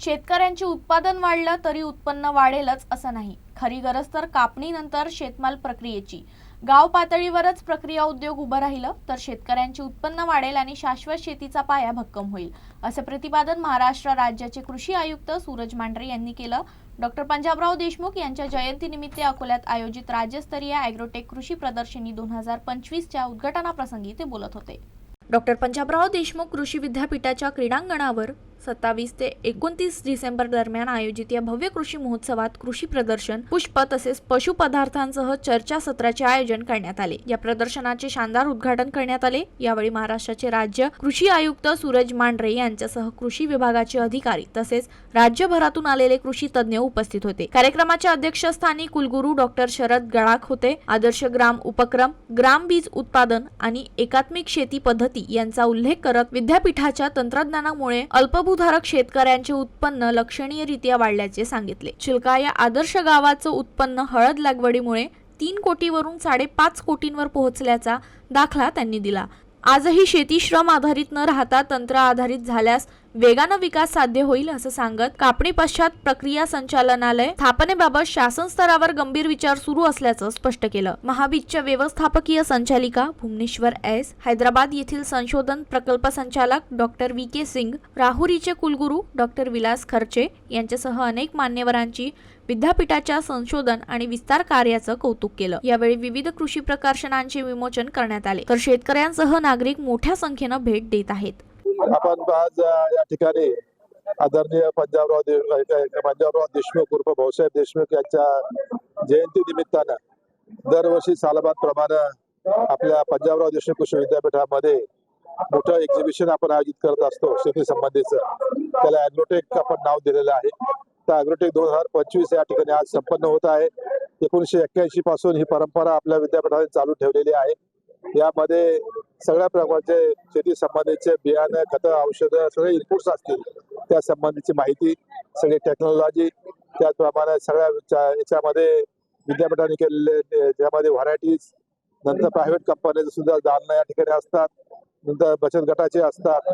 शेतकऱ्यांचे उत्पादन वाढलं तरी उत्पन्न वाढेलच असं नाही. खरी गरज तर कापणीनंतर शेतमाल प्रक्रियेची. गाव पातळीवरच प्रक्रिया उद्योग उभं राहिलं तर शेतकऱ्यांचे उत्पन्न वाढेल आणि शाश्वत शेतीचा पाया भक्कम होईल असं प्रतिपादन महाराष्ट्र राज्याचे कृषी आयुक्त सूरज मांढरे यांनी केलं. डॉक्टर पंजाबराव देशमुख यांच्या जयंतीनिमित्त अकोल्यात आयोजित राज्यस्तरीय अॅग्रोटेक कृषी प्रदर्शनी दोन हजार पंचवीसच्या उद्घाटनाप्रसंगी ते बोलत होते. डॉक्टर पंजाबराव देशमुख कृषी विद्यापीठाच्या क्रीडांगणावर सत्तावीस ते एकोणतीस डिसेंबर दरम्यान आयोजित या भव्य कृषी महोत्सवात कृषी प्रदर्शन पुष्प तसेच पशुपदार्थांसह चर्चासत्राचे आयोजन करण्यात आले. या प्रदर्शनाचे शानदार उद्घाटन करण्यात आले. यावेळी महाराष्ट्राचे राज्य कृषी आयुक्त सूरज मांढरे यांच्यासह कृषी विभागाचे अधिकारी तसेच राज्यभरातून आलेले कृषी तज्ज्ञ उपस्थित होते. कार्यक्रमाच्या अध्यक्षस्थानी कुलगुरू डॉक्टर शरद गडाख होते. आदर्श ग्राम उपक्रम ग्राम बीज उत्पादन आणि एकात्मिक शेती पद्धती यांचा उल्लेख करत विद्यापीठाच्या तंत्रज्ञानामुळे अल्पभूधारक शेतकऱ्यांचे उत्पन्न लक्षणीयरित्या वाढल्याचे सांगितले. चिलका या आदर्श गावाचं उत्पन्न हळद लागवडीमुळे तीन कोटीवरून साडेपाच कोटींवर पोहोचल्याचा दाखला त्यांनी दिला. आजही शेती श्रम आधारित न राहता तंत्र आधारित झाल्यास वेगानं विकास साध्य होईल असं सांगत कापणी पश्चात प्रक्रिया संचालनालय स्थापनेबाबत शासन स्तरावर गंभीर विचार सुरू असल्याचं स्पष्ट केलं. महाबीजच्या व्यवस्थापकीय संचालिका भुवनेश्वर एस. हैदराबाद येथील संशोधन प्रकल्प संचालक डॉक्टर व्ही. के. सिंग राहुरीचे कुलगुरू डॉक्टर विलास खर्चे यांच्यासह अनेक मान्यवरांची विद्यापीठाच्या संशोधन आणि विस्तार कार्याचं कौतुक केलं. यावेळी विविध कृषी प्रकाशनांचे विमोचन करण्यात आले. तर शेतकऱ्यांसह नागरिक मोठ्या संख्येनं भेट देत आहेत. आपण आज या ठिकाणी आदरणीय पंजाबराव पंजाबराव देशमुख उर्फ भाऊसाहेब देशमुख यांच्या जयंती निमित्तानं दरवर्षी सालबाद प्रमाणे आपल्या पंजाबराव देशमुख कृषी विद्यापीठामध्ये मोठं एक्झिबिशन आपण आयोजित करत असतो शेती संबंधीच. त्याला अॅग्रोटेक आपण नाव दिलेलं आहे. तर अॅग्रोटेक दोन हजार पंचवीस या ठिकाणी आज संपन्न होत आहे. एकोणीसशे एक्क्याऐंशी पासून ही परंपरा आपल्या विद्यापीठाने चालू ठेवलेली आहे. यामध्ये सगळ्या प्रकारचे शेती संबंधीचे बियाणं खतं औषधं सगळे इनपुट्स असतील. त्या संबंधीची माहिती सगळी टेक्नॉलॉजी त्याचप्रमाणे सगळ्या याच्यामध्ये विद्यापीठाने केलेले त्यामध्ये व्हरायटीज नंतर प्रायव्हेट कंपन्याचे सुद्धा दालनं या ठिकाणी असतात नंतर बचत गटाचे असतात.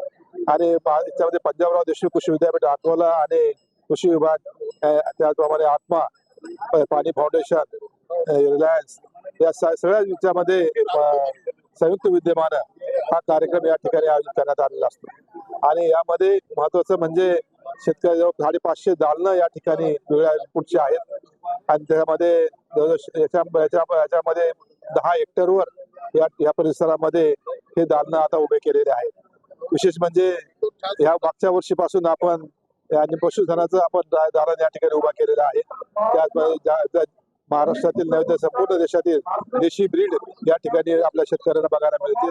आणि पा- याच्यामध्ये पंजाबराव देशमुख कृषी विद्यापीठ अकोला आणि कृषी विभाग त्याचप्रमाणे आत्मा पाणी फाउंडेशन रिलायन्स या सगळ्या याच्यामध्ये संयुक्त विद्यमान हा कार्यक्रम या ठिकाणी आयोजित करण्यात आलेला असतो. आणि यामध्ये महत्वाचं म्हणजे शेतकऱ्याजवळ साडेपाचशे दालनं या ठिकाणी वेगळ्या इनपुटची आहेत. आणि त्यामध्ये याच्या याच्यामध्ये दहा हेक्टरवर या या परिसरामध्ये हे दालनं आता उभे केलेले आहेत. विशेष म्हणजे ह्या मागच्या वर्षीपासून आपण आणि पशुधनाचं आपण दालन या ठिकाणी उभा केलेला आहे. त्याचप्रमाणे महाराष्ट्रातील नव्हे तर संपूर्ण देशातील देशी ब्रीड या ठिकाणी आपल्या शेतकऱ्यांना बघायला मिळतील.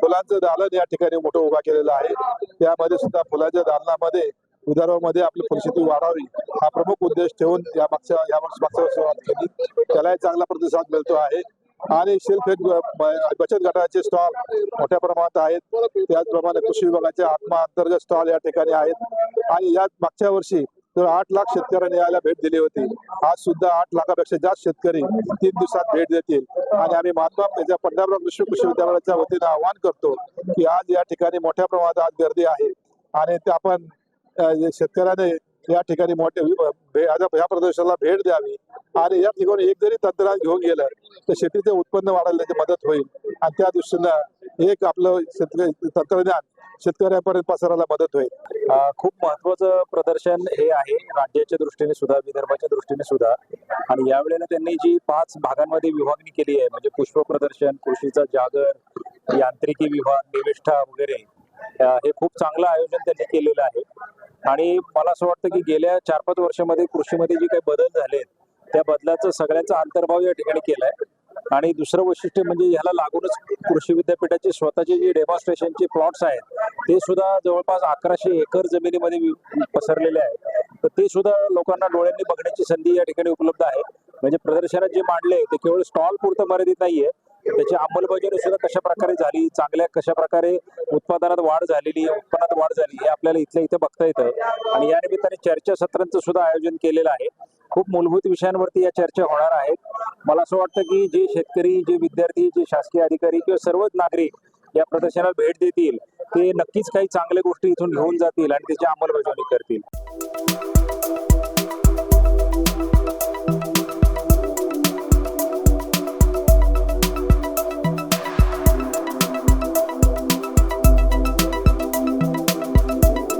फुलांचं दालन या ठिकाणी मोठं उभा केलेलं आहे. त्यामध्ये सुद्धा फुलांच्या दालनामध्ये विदर्भामध्ये आपली फुलशेती वाढावी हा प्रमुख उद्देश ठेवून या मागच्या या मागच्या सुरुवात केली. त्यालाही चांगला प्रतिसाद मिळतो आहे. आणि सेल्फ हेल्प बचत गटाचे स्टॉल मोठ्या प्रमाणात आहेत. त्याचप्रमाणे कृषी विभागाचे आत्मा अंतर्गत स्टॉल या ठिकाणी आहेत. आणि यात मागच्या वर्षी तर आठ लाख शेतकऱ्यांनी यायला भेट दिली होती. आज सुद्धा आठ लाखापेक्षा जास्त शेतकरी तीन दिवसात भेट देतील. आणि आम्ही महात्मा त्याच्या पंजाबराव कृषी कृषी विद्यापीठाच्या वतीनं आवाहन करतो की आज या ठिकाणी मोठ्या प्रमाणात आज गर्दी आहे. आणि ते आपण शेतकऱ्याने या ठिकाणी मोठे या- प्रदर्शनाला भेट द्यावी. आणि या ठिकाणी एक जरी तंत्रज्ञान घेऊन गेलं तर शेतीचे उत्पन्न वाढायला त्याची मदत होईल. आणि त्या दृष्टीनं एक आपलं शेतकरी तंत्रज्ञान शेतकऱ्यापर्यंत पसरायला मदत होईल. खूप महत्वाचं प्रदर्शन हे आहे. राज्याच्या दृष्टीने सुद्धा विदर्भाच्या दृष्टीने सुद्धा. आणि यावेळेला त्यांनी जी पाच भागांमध्ये विभागणी केली आहे म्हणजे पुष्प प्रदर्शन कृषीचा जागर यांत्रिकी विभाग निविष्ठा वगैरे हे खूप चांगलं आयोजन त्यांनी केलेलं आहे. आणि मला असं वाटतं की गेल्या चार पाच वर्षामध्ये कृषीमध्ये जे काही बदल झाले त्या बदलाचं सगळ्यांचा अंतर्भाव या ठिकाणी केलाय. आणि दुसरं वैशिष्ट्य म्हणजे ह्याला लागूनच कृषी विद्यापीठाचे स्वतःचे जे डेमॉन्स्ट्रेशनचे प्लॉट्स आहेत ते सुद्धा जवळपास अकराशे एकर जमिनीमध्ये पसरलेले आहेत. तर ते सुद्धा लोकांना डोळ्यांनी बघण्याची संधी या ठिकाणी उपलब्ध आहे. म्हणजे प्रदर्शनात जे मांडले ते केवळ स्टॉल पुरतं मर्यादित नाहीये. त्याची अंमलबजावणी सुद्धा कशा प्रकारे झाली चांगल्या कशा प्रकारे उत्पादनात वाढ झालेली उत्पन्नात वाढ झाली हे आपल्याला इथल्या इथे बघता येतं. आणि या निमित्ताने चर्चासत्रांचं सुद्धा आयोजन केलेलं आहे. खूप मूलभूत विषयांवरती या चर्चा होणार आहेत. मला असं वाटतं की जे शेतकरी जे विद्यार्थी जे शासकीय अधिकारी किंवा सर्वच नागरिक या प्रदर्शनाला भेट देतील. ते नक्कीच काही चांगल्या गोष्टी इथून घेऊन जातील आणि त्याची अंमलबजावणी करतील.